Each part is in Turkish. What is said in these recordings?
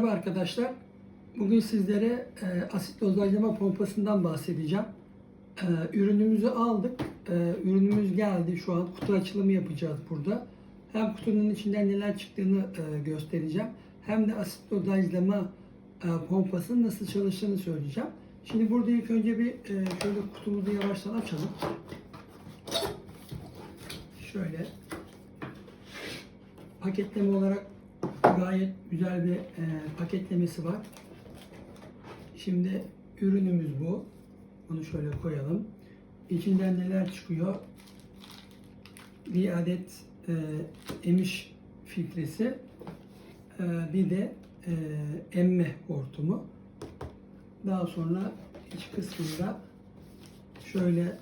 Merhaba arkadaşlar. Bugün sizlere e, asit dozajlama pompasından bahsedeceğim. E, ürünümüzü aldık. E, ürünümüz geldi. Şu an kutu açılımı yapacağız burada. Hem kutunun içinden neler çıktığını e, göstereceğim. Hem de asit dozajlama e, pompasının nasıl çalıştığını söyleyeceğim. Şimdi burada ilk önce bir e, şöyle kutumuzu yavaştan açalım. Şöyle paketleme olarak gayet güzel bir e, paketlemesi var. Şimdi ürünümüz bu. Bunu şöyle koyalım. İçinden neler çıkıyor? Bir adet e, emiş filtresi, e, bir de e, emme hortumu. Daha sonra iç kısmında şöyle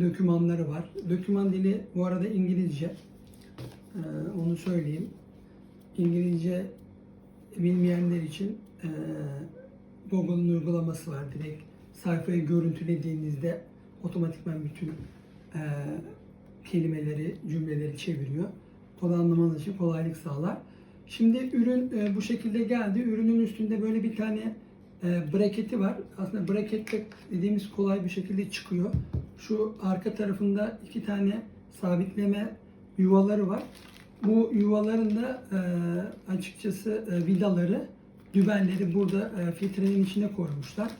dokümanları var. Doküman dili bu arada İngilizce. Ee, onu söyleyeyim. İngilizce bilmeyenler için e, Google'ın uygulaması var. Direkt sayfayı görüntülediğinizde otomatikman bütün e, kelimeleri, cümleleri çeviriyor. Konu anlamanız için kolaylık sağlar. Şimdi ürün e, bu şekilde geldi. Ürünün üstünde böyle bir tane e, braketi var. Aslında braket dediğimiz kolay bir şekilde çıkıyor. Şu arka tarafında iki tane sabitleme yuvaları var. Bu yuvaların da e, açıkçası e, vidaları, dübenleri burada e, filtrenin içine koymuşlar.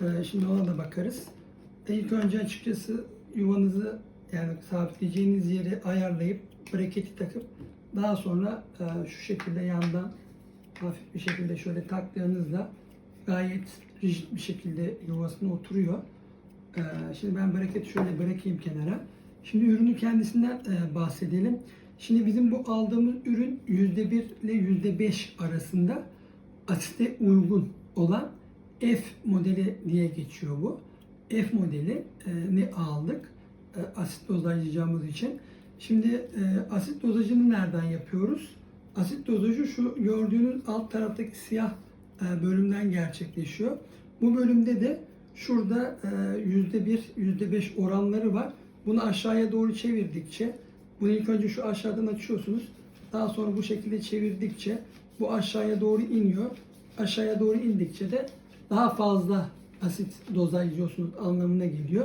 E, şimdi ona da bakarız. E, ilk önce açıkçası yuvanızı yani sabitleyeceğiniz yeri ayarlayıp braketi takıp daha sonra e, şu şekilde yandan hafif bir şekilde şöyle taktığınızda gayet rigid bir şekilde yuvasına oturuyor. Ee, Şimdi ben braketi şöyle bırakayım kenara. Şimdi ürünün kendisinden e, bahsedelim. Şimdi bizim bu aldığımız ürün %1 ile %5 arasında asite uygun olan F modeli diye geçiyor bu. F modeli e, ne aldık? E, asit dozajlayacağımız için. Şimdi e, asit dozajını nereden yapıyoruz? Asit dozajı şu gördüğünüz alt taraftaki siyah bölümden gerçekleşiyor. Bu bölümde de şurada e, yüzde bir, yüzde beş oranları var. Bunu aşağıya doğru çevirdikçe, bunu ilk önce şu aşağıdan açıyorsunuz. Daha sonra bu şekilde çevirdikçe bu aşağıya doğru iniyor. Aşağıya doğru indikçe de daha fazla asit dozajlıyorsunuz anlamına geliyor.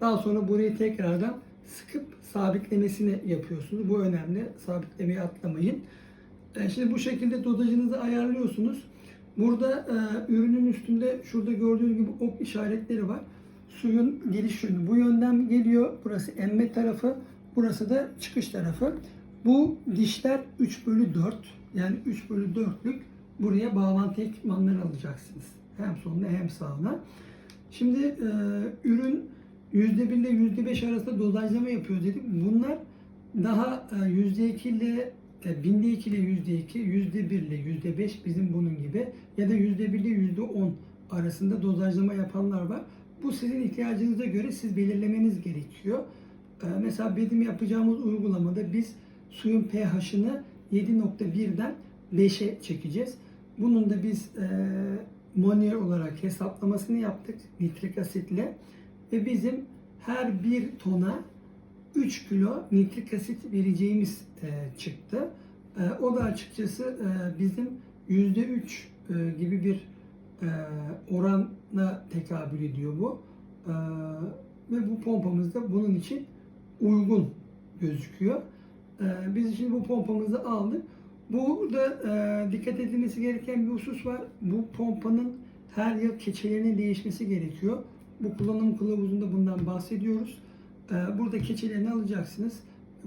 Daha sonra burayı tekrardan sıkıp sabitlemesini yapıyorsunuz. Bu önemli. Sabitlemeyi atlamayın. E, Şimdi bu şekilde dozajınızı ayarlıyorsunuz. Burada e, ürünün üstünde şurada gördüğünüz gibi ok işaretleri var. Suyun geliş yönü bu yönden geliyor. Burası emme tarafı. Burası da çıkış tarafı. Bu dişler 3 bölü 4 yani 3 bölü 4'lük buraya bağlantı ekipmanları alacaksınız. Hem soluna hem sağına. Şimdi e, ürün %1 ile %5 arasında dozajlama yapıyor dedik. Bunlar daha e, %2 ile e, binde 2 ile yüzde 2, yüzde 1 ile yüzde 5 bizim bunun gibi ya da yüzde 1 ile yüzde 10 arasında dozajlama yapanlar var. Bu sizin ihtiyacınıza göre siz belirlemeniz gerekiyor. E, Mesela benim yapacağımız uygulamada biz suyun pH'ını 7.1'den 5'e çekeceğiz. Bunun da biz e, manuel olarak hesaplamasını yaptık nitrik asitle ve bizim her bir tona 3 kilo nitrik asit vereceğimiz e, çıktı. E, o da açıkçası e, bizim %3 e, gibi bir e, orana tekabül ediyor bu. E, ve bu pompamız da bunun için uygun gözüküyor. E, biz şimdi bu pompamızı aldık. Burada e, dikkat edilmesi gereken bir husus var. Bu pompanın her yıl keçelerinin değişmesi gerekiyor. Bu kullanım kılavuzunda bundan bahsediyoruz. Ee, Burada keçelerini alacaksınız.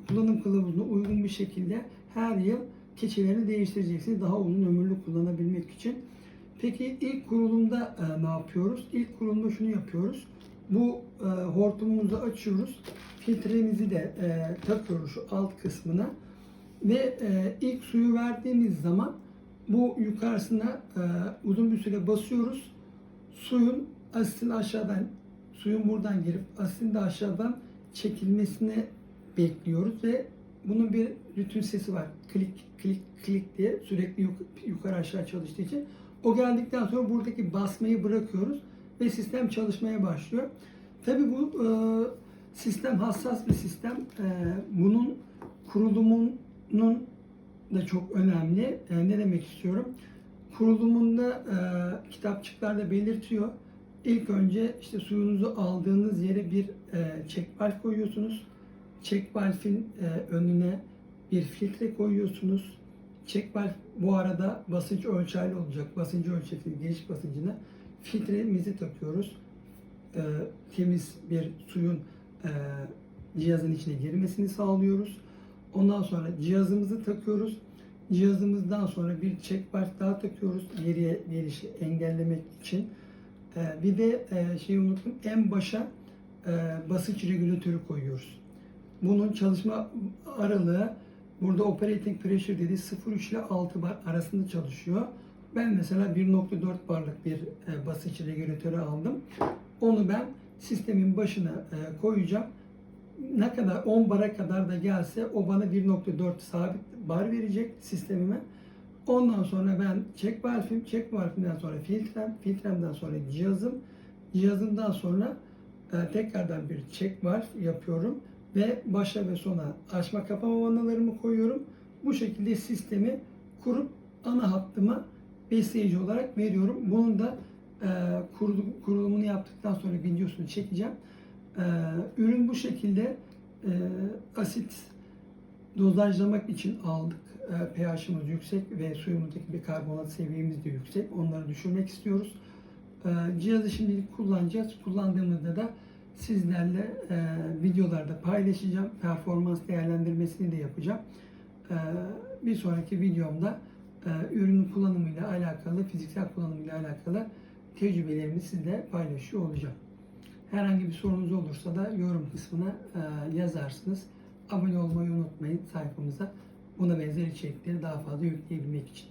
Kullanım kılavuzuna uygun bir şekilde her yıl keçelerini değiştireceksiniz. Daha uzun ömürlü kullanabilmek için. Peki ilk kurulumda e, ne yapıyoruz? İlk kurulumda şunu yapıyoruz. Bu e, hortumumuzu açıyoruz. Filtremizi de e, takıyoruz şu alt kısmına. Ve e, ilk suyu verdiğimiz zaman bu yukarısına e, uzun bir süre basıyoruz. Suyun asitin aşağıdan suyun buradan girip asitin de aşağıdan çekilmesini bekliyoruz ve bunun bir rütün sesi var. Klik klik klik diye sürekli yuk- yukarı aşağı çalıştığı için. O geldikten sonra buradaki basmayı bırakıyoruz ve sistem çalışmaya başlıyor. Tabii bu e, sistem hassas bir sistem. E, bunun kurulumunun da çok önemli. E, ne demek istiyorum? kurulumunda e, kitapçıklarda belirtiyor. İlk önce işte suyunuzu aldığınız yere bir e, valve koyuyorsunuz. Valve'in e, önüne bir filtre koyuyorsunuz. Valve bu arada basınç ölçerli olacak. Basıncı ölçekli giriş basıncına filtremizi takıyoruz. E, temiz bir suyun e, cihazın içine girmesini sağlıyoruz. Ondan sonra cihazımızı takıyoruz. Cihazımızdan sonra bir check valve daha takıyoruz geriye gelişi engellemek için. Ee, bir de e, şeyi unuttum en başa e, basınç regülatörü koyuyoruz. Bunun çalışma aralığı burada operating pressure dedi 0,3 ile 6 bar arasında çalışıyor. Ben mesela 1.4 barlık bir e, basınç regülatörü aldım. Onu ben sistemin başına e, koyacağım. Ne kadar 10 bara kadar da gelse o bana 1.4 sabit bar verecek sistemime. Ondan sonra ben check valve'im, check valve'imden sonra filtrem, filtremden sonra cihazım, cihazımdan sonra e, tekrardan bir check valve yapıyorum ve başa ve sona açma kapama vanalarımı koyuyorum. Bu şekilde sistemi kurup ana hattıma besleyici olarak veriyorum. Bunun da e, kurulu- kurulumunu yaptıktan sonra videosunu çekeceğim. E, ürün bu şekilde e, asit dozajlamak için aldık. E, pH'imiz yüksek ve suyumuzdaki bir karbonat seviyemiz de yüksek. Onları düşürmek istiyoruz. E, cihazı şimdilik kullanacağız. Kullandığımızda da sizlerle e, videolarda paylaşacağım. Performans değerlendirmesini de yapacağım. E, bir sonraki videomda e, ürünün kullanımıyla alakalı, fiziksel kullanımıyla alakalı tecrübelerimi sizle paylaşıyor olacağım. Herhangi bir sorunuz olursa da yorum kısmına e, yazarsınız. Abone olmayı unutmayın sayfamıza. Buna benzer içerikleri daha fazla yükleyebilmek için.